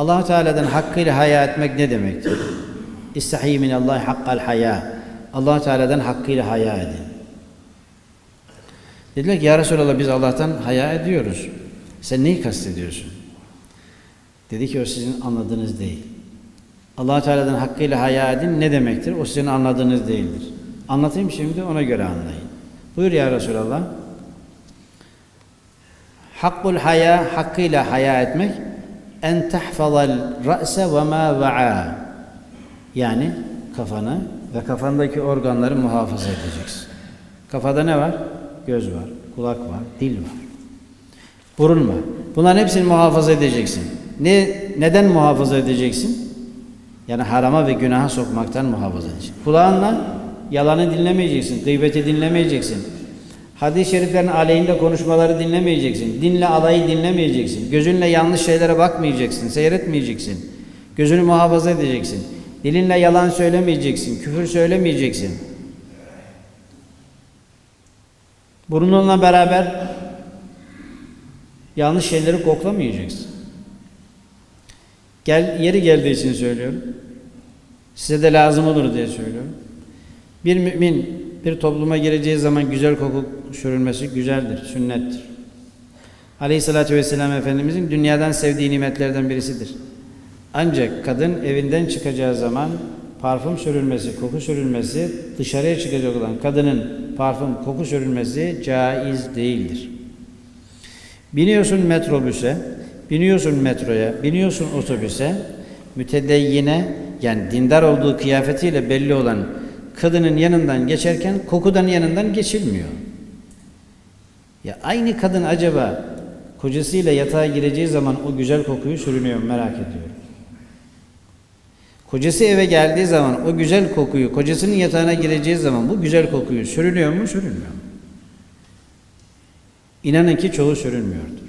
allah Teala'dan hakkıyla haya etmek ne demektir? İstahi minallahi hakkal haya. allah Teala'dan hakkıyla haya edin. Dediler ki ya Resulallah biz Allah'tan haya ediyoruz. Sen neyi kastediyorsun? Dedi ki o sizin anladığınız değil. allah Teala'dan hakkıyla haya edin ne demektir? O sizin anladığınız değildir. Anlatayım şimdi ona göre anlayın. Buyur ya Resulallah. Hakkul haya, hakkıyla haya etmek en tahfazal ra'se ve ma va'a. Yani kafanı ve kafandaki organları muhafaza edeceksin. Kafada ne var? Göz var, kulak var, dil var. Burun var. Bunların hepsini muhafaza edeceksin. Ne neden muhafaza edeceksin? Yani harama ve günaha sokmaktan muhafaza edeceksin. Kulağınla yalanı dinlemeyeceksin, gıybeti dinlemeyeceksin. Hadis-i şeriflerin aleyhinde konuşmaları dinlemeyeceksin. Dinle alayı dinlemeyeceksin. Gözünle yanlış şeylere bakmayacaksın, seyretmeyeceksin. Gözünü muhafaza edeceksin. Dilinle yalan söylemeyeceksin, küfür söylemeyeceksin. Burnunla beraber yanlış şeyleri koklamayacaksın. Gel, yeri geldiği için söylüyorum. Size de lazım olur diye söylüyorum. Bir mümin bir topluma gireceği zaman güzel koku sürülmesi güzeldir, sünnettir. Aleyhissalatü vesselam Efendimizin dünyadan sevdiği nimetlerden birisidir. Ancak kadın evinden çıkacağı zaman parfüm sürülmesi, koku sürülmesi, dışarıya çıkacak olan kadının parfüm, koku sürülmesi caiz değildir. Biniyorsun metrobüse, biniyorsun metroya, biniyorsun otobüse, mütedeyyine yani dindar olduğu kıyafetiyle belli olan kadının yanından geçerken kokudan yanından geçilmiyor. Ya aynı kadın acaba kocasıyla yatağa gireceği zaman o güzel kokuyu sürünüyor merak ediyorum. Kocası eve geldiği zaman o güzel kokuyu, kocasının yatağına gireceği zaman bu güzel kokuyu sürünüyor mu, sürünmüyor mu? İnanın ki çoğu sürünmüyordur.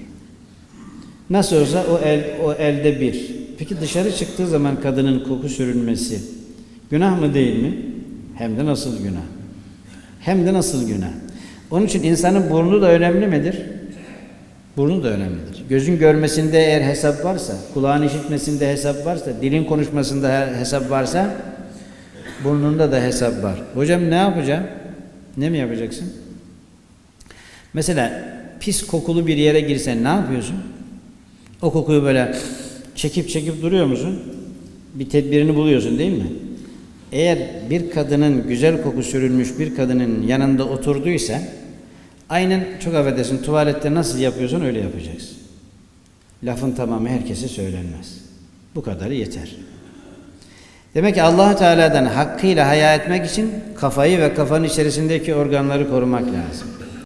Nasıl olsa o el o elde bir. Peki dışarı çıktığı zaman kadının koku sürünmesi günah mı değil mi? Hem de nasıl günah. Hem de nasıl günah. Onun için insanın burnu da önemli midir? Burnu da önemlidir. Gözün görmesinde eğer hesap varsa, kulağın işitmesinde hesap varsa, dilin konuşmasında hesap varsa, burnunda da hesap var. Hocam ne yapacağım? Ne mi yapacaksın? Mesela pis kokulu bir yere girsen ne yapıyorsun? O kokuyu böyle çekip çekip duruyor musun? Bir tedbirini buluyorsun değil mi? Eğer bir kadının güzel koku sürülmüş bir kadının yanında oturduysa aynen çok affedersin tuvalette nasıl yapıyorsan öyle yapacaksın. Lafın tamamı herkese söylenmez. Bu kadarı yeter. Demek ki allah Teala'dan hakkıyla haya etmek için kafayı ve kafanın içerisindeki organları korumak lazım.